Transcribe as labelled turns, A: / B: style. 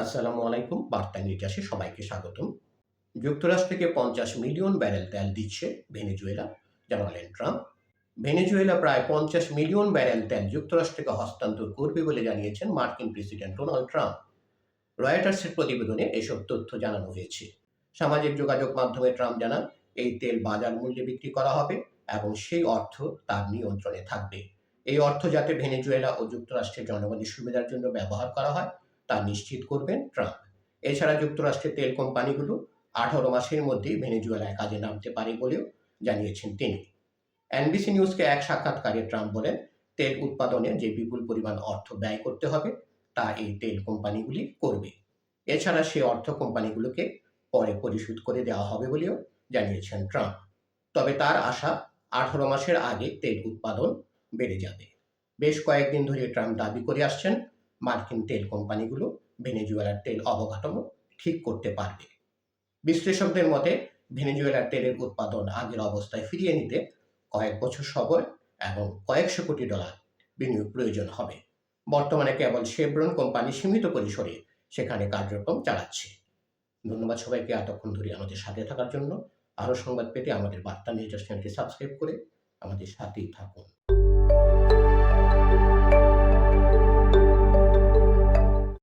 A: আসসালামু আলাইকুম বার্তা নির্যাসে সবাইকে স্বাগতম। যুক্তরাষ্ট্রকে পঞ্চাশ মিলিয়ন ব্যারেল তেল দিচ্ছে ভেনেজুয়েলা, জানালেন ট্রাম্প। ভেনেজুয়েলা প্রায় পঞ্চাশ মিলিয়ন ব্যারেল তেল যুক্তরাষ্ট্রকে হস্তান্তর করবে বলে জানিয়েছেন মার্কিন প্রেসিডেন্ট ডোনাল্ড ট্রাম্প। রয়টার্সের প্রতিবেদনে এসব তথ্য জানানো হয়েছে। সামাজিক যোগাযোগ মাধ্যমে ট্রাম্প জানান, এই তেল বাজার মূল্যে বিক্রি করা হবে এবং সেই অর্থ তার নিয়ন্ত্রণে থাকবে। এই অর্থ যাতে ভেনেজুয়েলা ও যুক্তরাষ্ট্রের জনগণের সুবিধার জন্য ব্যবহার করা হয় তা নিশ্চিত করবেন ট্রাম্প। এছাড়া যুক্তরাষ্ট্রের তেল কোম্পানিগুলো আঠারো মাসের মধ্যেই ভেনেজুয়েলায় কাজে নামতে পারে বলেও জানিয়েছেন তিনি। এনবিসি নিউজকে এক সাক্ষাৎকারে ট্রাম্প বলেন, তেল উৎপাদনে যে বিপুল পরিমাণ অর্থ ব্যয় করতে হবে, তা এই তেল কোম্পানিগুলি করবে। এছাড়া সে অর্থ কোম্পানিগুলোকে পরে পরিশোধ করে দেওয়া হবে বলেও জানিয়েছেন ট্রাম্প। তবে তার আশা, আঠারো মাসের আগে তেল উৎপাদন বেড়ে যাবে। বেশ কয়েকদিন ধরে ট্রাম্প দাবি করে আসছেন মার্কিন তেল কোম্পানিগুলো ভেনেজুয়েলার তেল অবকাঠামো ঠিক করতে পারবে। বিশ্লেষকদের মতে, ভেনেজুয়েলার তেলের উৎপাদন আগের অবস্থায় ফিরিয়ে নিতে কয়েক বছর সময় এবং কয়েকশো কোটি ডলার বিনিয়োগ প্রয়োজন হবে। বর্তমানে কেবল শেব্রন কোম্পানি সীমিত পরিসরে সেখানে কার্যক্রম চালাচ্ছে। ধন্যবাদ সবাইকে, এতক্ষণ ধরে আমাদের সাথে থাকার জন্য। আরও সংবাদ পেতে আমাদের বার্তা নিউজ চ্যানেলটি সাবস্ক্রাইব করে আমাদের সাথেই থাকুন।